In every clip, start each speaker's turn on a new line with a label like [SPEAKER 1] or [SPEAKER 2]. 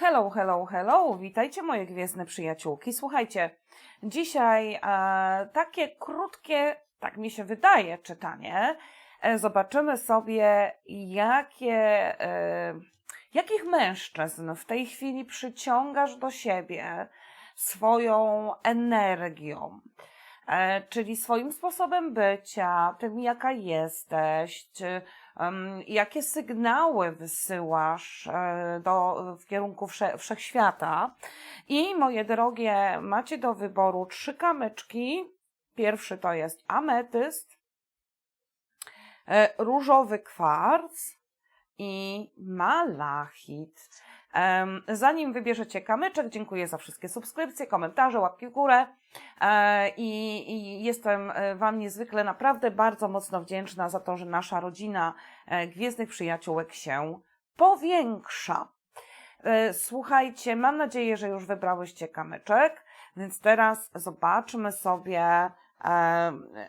[SPEAKER 1] Hello, hello, hello. Witajcie moje gwiezdne przyjaciółki. Słuchajcie, dzisiaj e, takie krótkie, tak mi się wydaje, czytanie. E, zobaczymy sobie, jakie, e, jakich mężczyzn w tej chwili przyciągasz do siebie swoją energią. E, czyli swoim sposobem bycia, tym jaka jesteś, jakie sygnały wysyłasz e, do, w kierunku wsze, wszechświata. I moje drogie, macie do wyboru trzy kamyczki. Pierwszy to jest ametyst, e, różowy kwarc i malachit. Zanim wybierzecie kamyczek, dziękuję za wszystkie subskrypcje, komentarze, łapki w górę. E, I, jestem e, Wam niezwykle, naprawdę bardzo mocno wdzięczna za to, że nasza rodzina e, Gwiezdnych Przyjaciółek się powiększa. Słuchajcie, mam nadzieję, że już wybrałyście kamyczek, więc teraz zobaczmy sobie,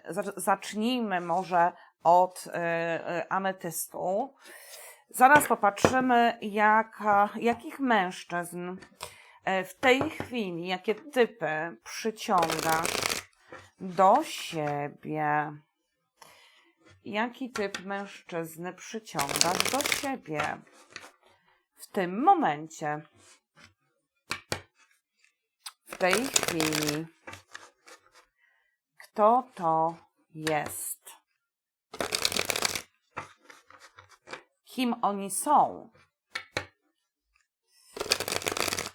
[SPEAKER 1] za- zacznijmy może od ametystu. Zaraz popatrzymy, jakich mężczyzn e, w tej chwili, jakie typy przyciągasz do siebie. Jaki typ mężczyzny przyciągasz do siebie w tym momencie, w tej chwili. Kto to jest? Kim oni są.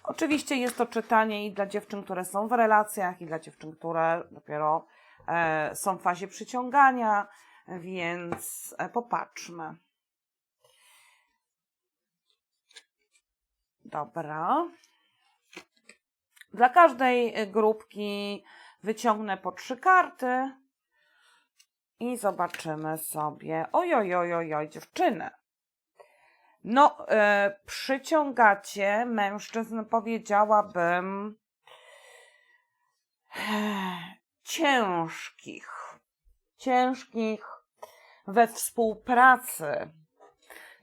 [SPEAKER 1] Oczywiście jest to czytanie i dla dziewczyn, które są w relacjach, i dla dziewczyn, które dopiero e, są w fazie przyciągania, więc e, popatrzmy. Dobra. Dla każdej e, grupki wyciągnę po trzy karty i zobaczymy sobie. Oj, oj, oj, oj, oj dziewczyny. No, e, przyciągacie mężczyzn, powiedziałabym, ciężkich. Ciężkich we współpracy.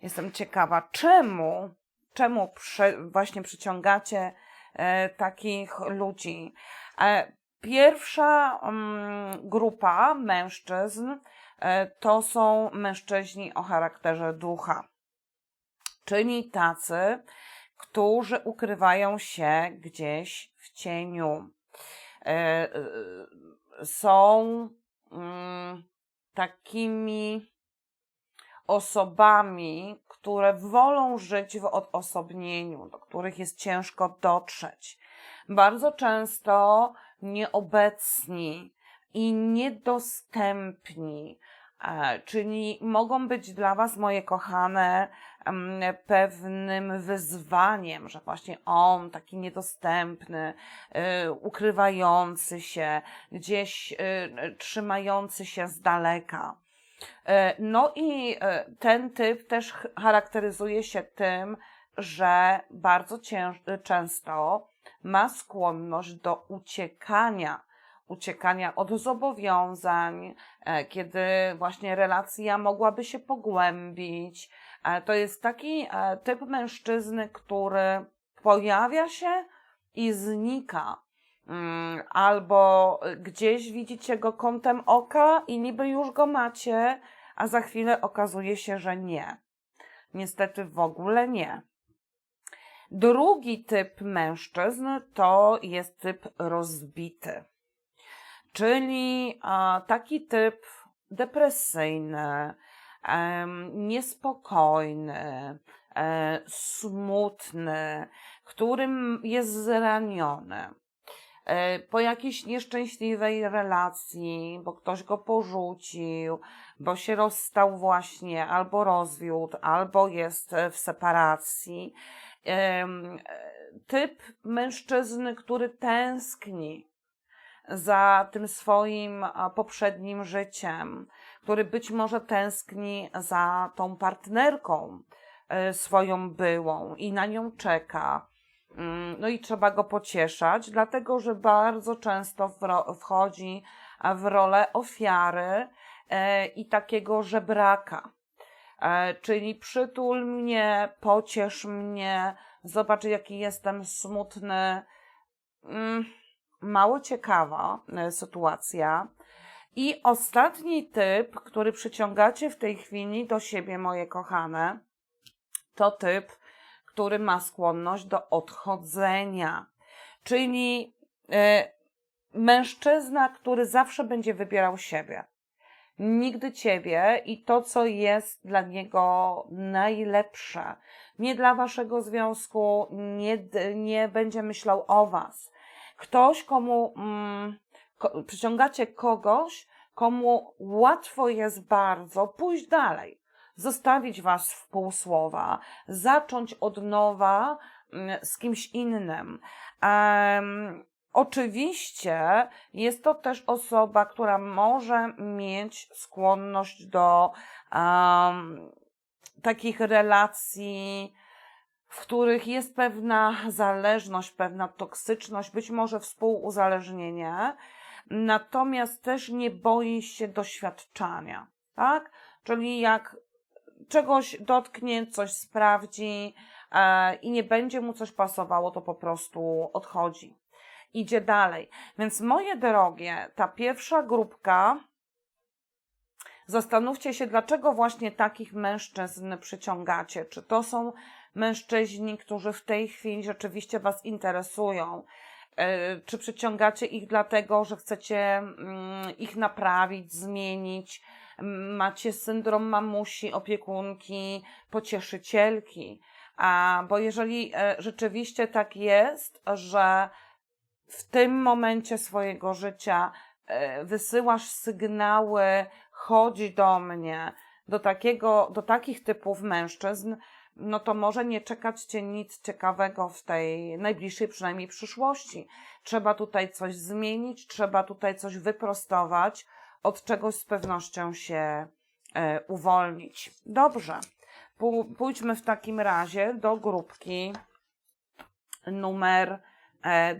[SPEAKER 1] Jestem ciekawa, czemu, czemu przy, właśnie przyciągacie e, takich ludzi. E, pierwsza mm, grupa mężczyzn to są mężczyźni o charakterze ducha czyli tacy, którzy ukrywają się gdzieś w cieniu. E, e, Są mm, takimi osobami, które wolą żyć w odosobnieniu, do których jest ciężko dotrzeć. Bardzo często nieobecni i niedostępni, e, czyli mogą być dla Was, moje kochane, pewnym wyzwaniem, że właśnie on, taki niedostępny, y, ukrywający się, gdzieś y, trzymający się z daleka. Y, No i ten typ też ch- charakteryzuje się tym, że bardzo często ma skłonność do uciekania, uciekania od zobowiązań, e, kiedy właśnie relacja mogłaby się pogłębić. E, To jest taki e, typ mężczyzny, który pojawia się i znika. Mm, Albo gdzieś widzicie go kątem oka i niby już go macie, a za chwilę okazuje się, że nie. Niestety w ogóle nie. Drugi typ mężczyzn to jest typ rozbity, czyli taki typ depresyjny, niespokojny, e, smutny, którym jest zraniony. E, Po jakiejś nieszczęśliwej relacji, bo ktoś go porzucił, bo się rozstał właśnie, albo rozwiódł, albo jest w separacji. E, Typ mężczyzny, który tęskni za tym swoim poprzednim życiem, który być może tęskni za tą partnerką e, swoją byłą i na nią czeka. Mm, No i trzeba go pocieszać, dlatego że bardzo często wchodzi w rolę ofiary e, i takiego żebraka. E, Czyli przytul mnie, pociesz mnie, zobacz jaki jestem smutny. Mało ciekawa e, sytuacja. I ostatni typ, który przyciągacie w tej chwili do siebie, moje kochane, to typ, który ma skłonność do odchodzenia. Czyli e, mężczyzna, który zawsze będzie wybierał siebie. Nigdy ciebie i to, co jest dla niego najlepsze. Nie dla waszego związku, nie, nie będzie myślał o was. Ktoś, komu mm, ko, przyciągacie kogoś, komu łatwo jest bardzo pójść dalej, zostawić was w półsłowa, zacząć od nowa mm, z kimś innym. Um, Oczywiście jest to też osoba, która może mieć skłonność do um, takich relacji, w których jest pewna zależność, pewna toksyczność, być może współuzależnienie, natomiast też nie boi się doświadczania, tak? Czyli jak czegoś dotknie, coś sprawdzi e, i nie będzie mu coś pasowało, to po prostu odchodzi idzie dalej. Więc moje drogie, ta pierwsza grupka, zastanówcie się, dlaczego właśnie takich mężczyzn przyciągacie. Czy to są mężczyźni, którzy w tej chwili rzeczywiście Was interesują? E, czy przyciągacie ich dlatego, że chcecie mm, ich naprawić, zmienić? Macie syndrom mamusi, opiekunki, pocieszycielki. A, bo jeżeli e, rzeczywiście tak jest, że w tym momencie swojego życia e, wysyłasz sygnały, chodź do mnie, do takiego, do takich typów mężczyzn, no to może nie czekać cię nic ciekawego w tej najbliższej przynajmniej przyszłości. Trzeba tutaj coś zmienić, trzeba tutaj coś wyprostować, od czegoś z pewnością się e, uwolnić. Dobrze. Pójdźmy w takim razie do grupki numer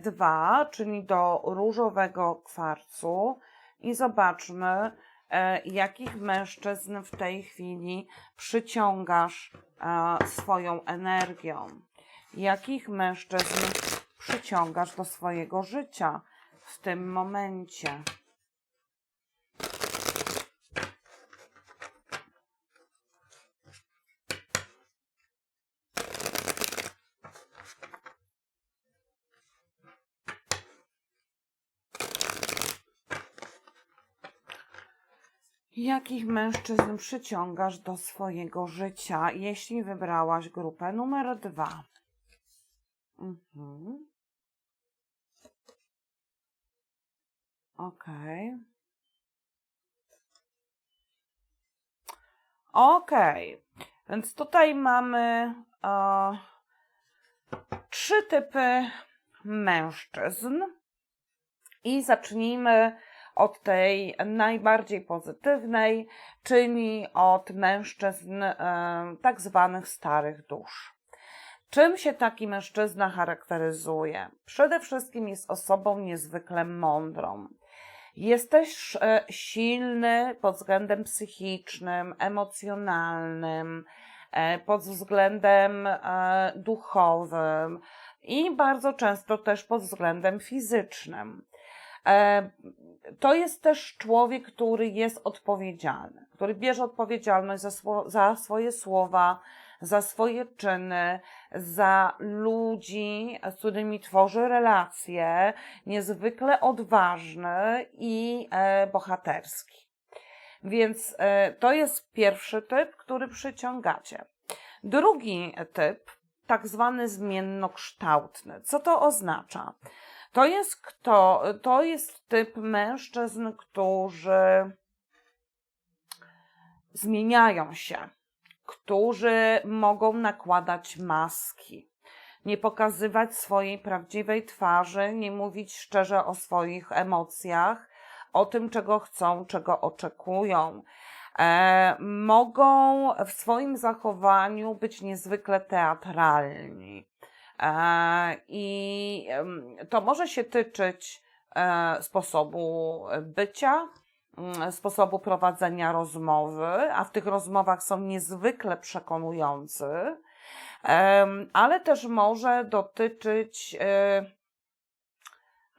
[SPEAKER 1] 2, czyli do różowego kwarcu i zobaczmy, e, jakich mężczyzn w tej chwili przyciągasz e, swoją energią. Jakich mężczyzn przyciągasz do swojego życia w tym momencie. Jakich mężczyzn przyciągasz do swojego życia, jeśli wybrałaś grupę numer dwa? Mhm. Okej. Okay. Okej. Okay. Więc tutaj mamy e, trzy typy mężczyzn. I zacznijmy od tej najbardziej pozytywnej, czyli od mężczyzn e, tak zwanych starych dusz. Czym się taki mężczyzna charakteryzuje? Przede wszystkim jest osobą niezwykle mądrą. Jest też e, silny pod względem psychicznym, emocjonalnym, e, pod względem duchowym i bardzo często też pod względem fizycznym. E, to jest też człowiek, który jest odpowiedzialny, który bierze odpowiedzialność za, za swoje słowa, za swoje czyny, za ludzi, z którymi tworzy relacje, niezwykle odważny i e, bohaterski. Więc e, to jest pierwszy typ, który przyciągacie. Drugi typ, tak zwany zmiennokształtny. Co to oznacza? To jest kto? To jest typ mężczyzn, którzy zmieniają się, którzy mogą nakładać maski, nie pokazywać swojej prawdziwej twarzy, nie mówić szczerze o swoich emocjach, o tym, czego chcą, czego oczekują. E, mogą w swoim zachowaniu być niezwykle teatralni. E, I to może się tyczyć e, sposobu bycia, mm, sposobu prowadzenia rozmowy, a w tych rozmowach są niezwykle przekonujący, ale też może dotyczyć e,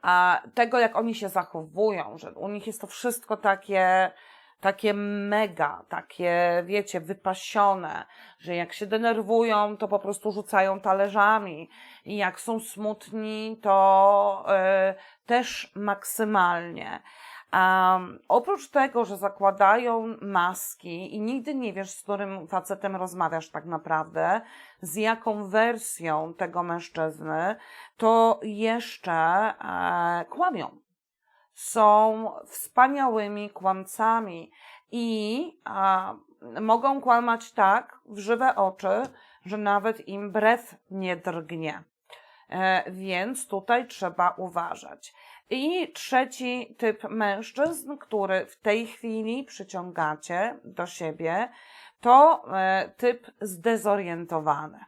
[SPEAKER 1] a, tego, jak oni się zachowują, że u nich jest to wszystko takie, takie mega, takie, wiecie, wypasione, że jak się denerwują, to po prostu rzucają talerzami i jak są smutni, to e, też maksymalnie. Um, oprócz tego, że zakładają maski i nigdy nie wiesz, z którym facetem rozmawiasz tak naprawdę, z jaką wersją tego mężczyzny, to jeszcze e, kłamią. Są wspaniałymi kłamcami i e, mogą kłamać tak w żywe oczy, że nawet im brew nie drgnie. E, więc tutaj trzeba uważać. I trzeci typ mężczyzn, który w tej chwili przyciągacie do siebie, to e, typ zdezorientowany.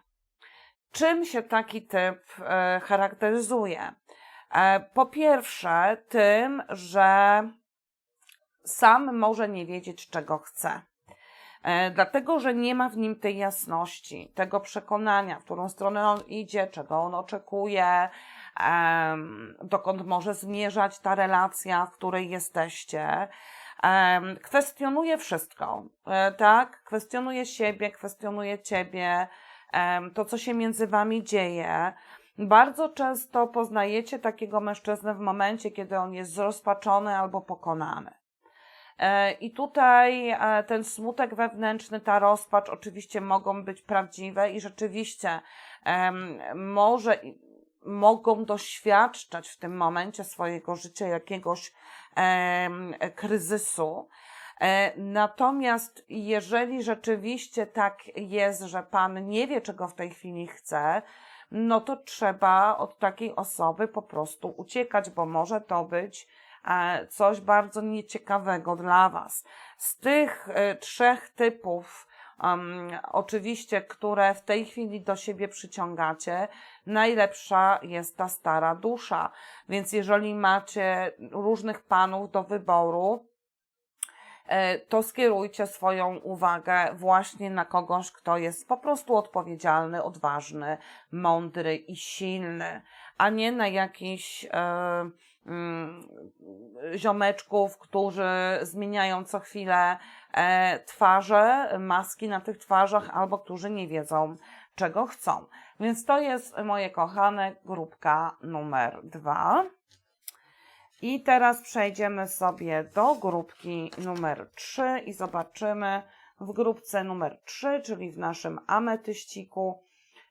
[SPEAKER 1] Czym się taki typ e, charakteryzuje? E, po pierwsze, tym, że sam może nie wiedzieć, czego chce. Dlatego, że nie ma w nim tej jasności, tego przekonania, w którą stronę on idzie, czego on oczekuje, dokąd może zmierzać ta relacja, w której jesteście. Kwestionuje wszystko, e, tak? Kwestionuje siebie, kwestionuje ciebie, to co się między wami dzieje. Bardzo często poznajecie takiego mężczyznę w momencie, kiedy on jest zrozpaczony albo pokonany. E, I tutaj e, ten smutek wewnętrzny, ta rozpacz oczywiście mogą być prawdziwe i rzeczywiście może mogą doświadczać w tym momencie swojego życia jakiegoś kryzysu. E, natomiast jeżeli rzeczywiście tak jest, że Pan nie wie, czego w tej chwili chce, no to trzeba od takiej osoby po prostu uciekać, bo może to być e, coś bardzo nieciekawego dla Was. Z tych e, trzech typów um, oczywiście, które w tej chwili do siebie przyciągacie, najlepsza jest ta stara dusza. Więc jeżeli macie różnych panów do wyboru, to skierujcie swoją uwagę właśnie na kogoś, kto jest po prostu odpowiedzialny, odważny, mądry i silny, a nie na jakiś e, Mm, ziomeczków, którzy zmieniają co chwilę e, twarze, maski na tych twarzach, albo którzy nie wiedzą, czego chcą. Więc to jest, moje kochane, grupka numer dwa. I teraz przejdziemy sobie do grupki numer 3 i zobaczymy w grupce numer 3, czyli w naszym ametyściku,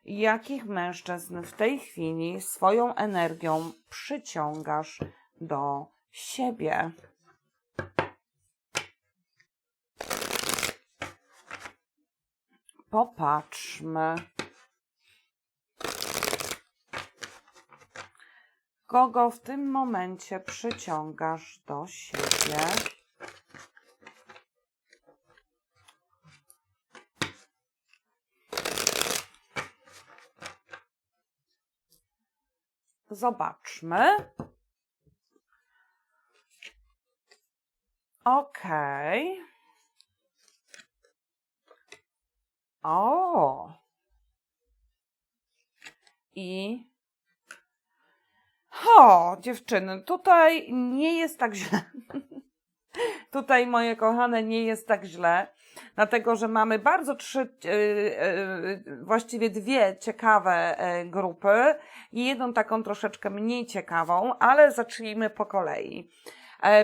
[SPEAKER 1] jakich mężczyzn w tej chwili swoją energią przyciągasz do siebie. Popatrzmy. Kogo w tym momencie przyciągasz do siebie? Zobaczmy. Okej. Okay. O. I. O, dziewczyny, tutaj nie jest tak źle. tutaj, moje kochane, nie jest tak źle dlatego że mamy bardzo trzy, e, e, właściwie dwie ciekawe e, grupy i jedną taką troszeczkę mniej ciekawą, ale zacznijmy po kolei.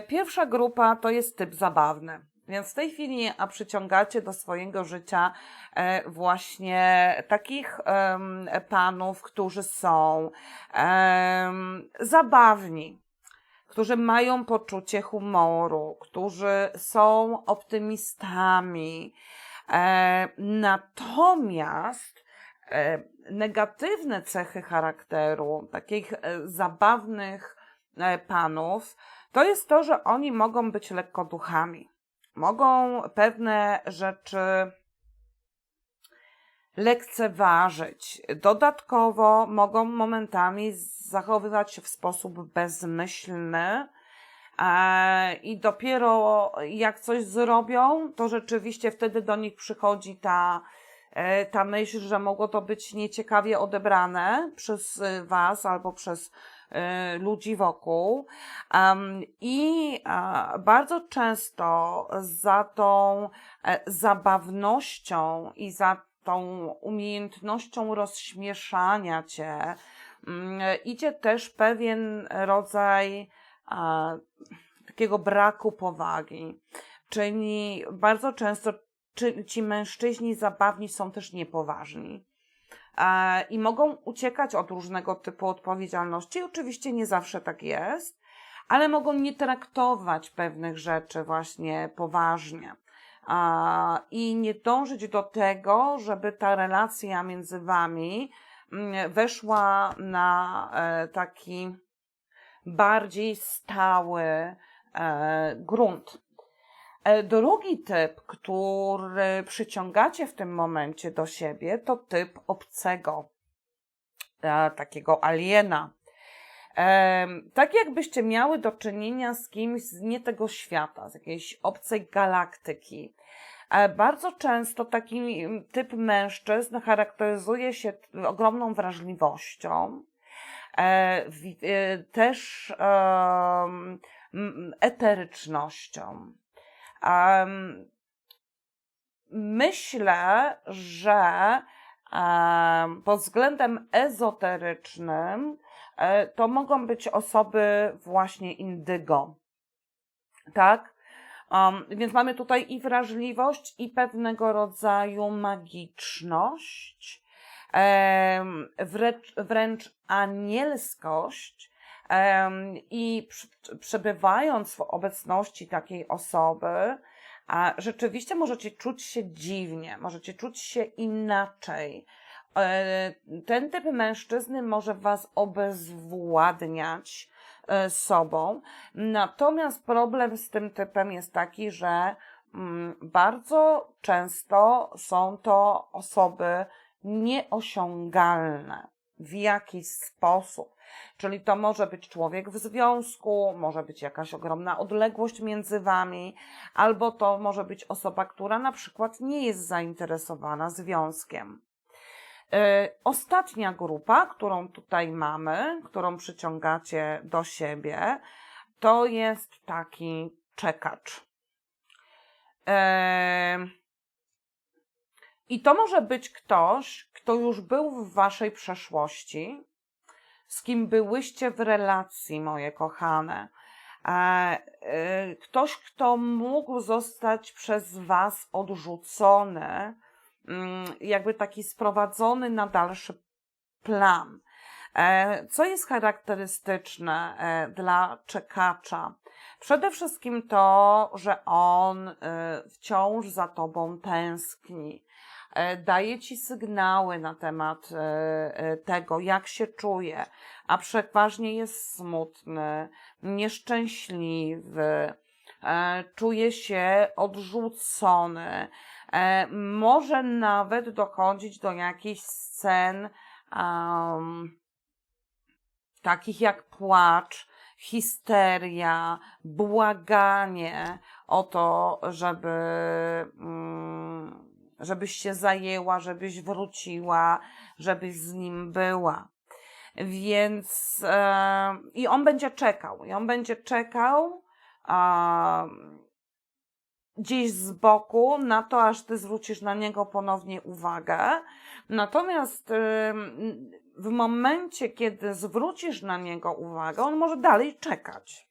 [SPEAKER 1] Pierwsza grupa to jest typ zabawny. Więc w tej chwili a przyciągacie do swojego życia właśnie takich panów, którzy są zabawni, którzy mają poczucie humoru, którzy są optymistami. E, natomiast e, negatywne cechy charakteru takich e, zabawnych e, panów to jest to, że oni mogą być lekko duchami. Mogą pewne rzeczy lekceważyć. Dodatkowo mogą momentami zachowywać się w sposób bezmyślny. E, I dopiero jak coś zrobią, to rzeczywiście wtedy do nich przychodzi ta e, ta myśl, że mogło to być nieciekawie odebrane przez e, Was albo przez ludzi wokół. I bardzo często za tą e, zabawnością i za tą umiejętnością rozśmieszania cię mm, idzie też pewien rodzaj takiego braku powagi. Czyli bardzo często ci mężczyźni zabawni są też niepoważni. E, I mogą uciekać od różnego typu odpowiedzialności. Oczywiście nie zawsze tak jest, ale mogą nie traktować pewnych rzeczy właśnie poważnie. A, I nie dążyć do tego, żeby ta relacja między wami mm, weszła na e, taki bardziej stały e, grunt. E, Drugi typ, który przyciągacie w tym momencie do siebie, to typ obcego, e, takiego aliena. Em, Tak jakbyście miały do czynienia z kimś z nie tego świata, z jakiejś obcej galaktyki. E, Bardzo często taki typ mężczyzn charakteryzuje się ogromną wrażliwością, e, e, też eterycznością. Em, myślę, że em, pod względem ezoterycznym e, to mogą być osoby właśnie indygo. Tak? Um, więc mamy tutaj i wrażliwość, i pewnego rodzaju magiczność, em, wręcz, wręcz anielskość. I przebywając w obecności takiej osoby, rzeczywiście możecie czuć się dziwnie, możecie czuć się inaczej. E, Ten typ mężczyzny może was obezwładniać e, sobą. Natomiast problem z tym typem jest taki, że mm, bardzo często są to osoby nieosiągalne w jakiś sposób. Czyli to może być człowiek w związku, może być jakaś ogromna odległość między wami, albo to może być osoba, która na przykład nie jest zainteresowana związkiem. E, Ostatnia grupa, którą tutaj mamy, którą przyciągacie do siebie, to jest taki czekacz. Em, I to może być ktoś, kto już był w waszej przeszłości, z kim byłyście w relacji, moje kochane. E, e, Ktoś, kto mógł zostać przez was odrzucony, mm, jakby taki sprowadzony na dalszy plan. E, Co jest charakterystyczne dla czekacza? Przede wszystkim to, że on wciąż za tobą tęskni. E, Daje ci sygnały na temat e, e, tego, jak się czuje, a przeważnie jest smutny, nieszczęśliwy, czuje się odrzucony. Może nawet dochodzić do jakichś scen um, takich jak płacz, histeria, błaganie o to, żeby, mm, żebyś się zajęła, żebyś wróciła, żebyś z nim była. Więc e, i on będzie czekał, i on będzie czekał a, gdzieś z boku na to, aż ty zwrócisz na niego ponownie uwagę. Natomiast ym, w momencie, kiedy zwrócisz na niego uwagę, on może dalej czekać.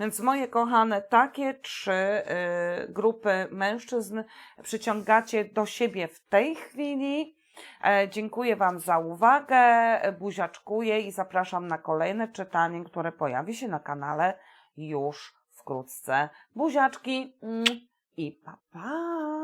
[SPEAKER 1] Więc moje kochane, takie trzy y, grupy mężczyzn przyciągacie do siebie w tej chwili. E, dziękuję Wam za uwagę, buziaczkuję i zapraszam na kolejne czytanie, które pojawi się na kanale już wkrótce. Buziaczki mm, i pa pa!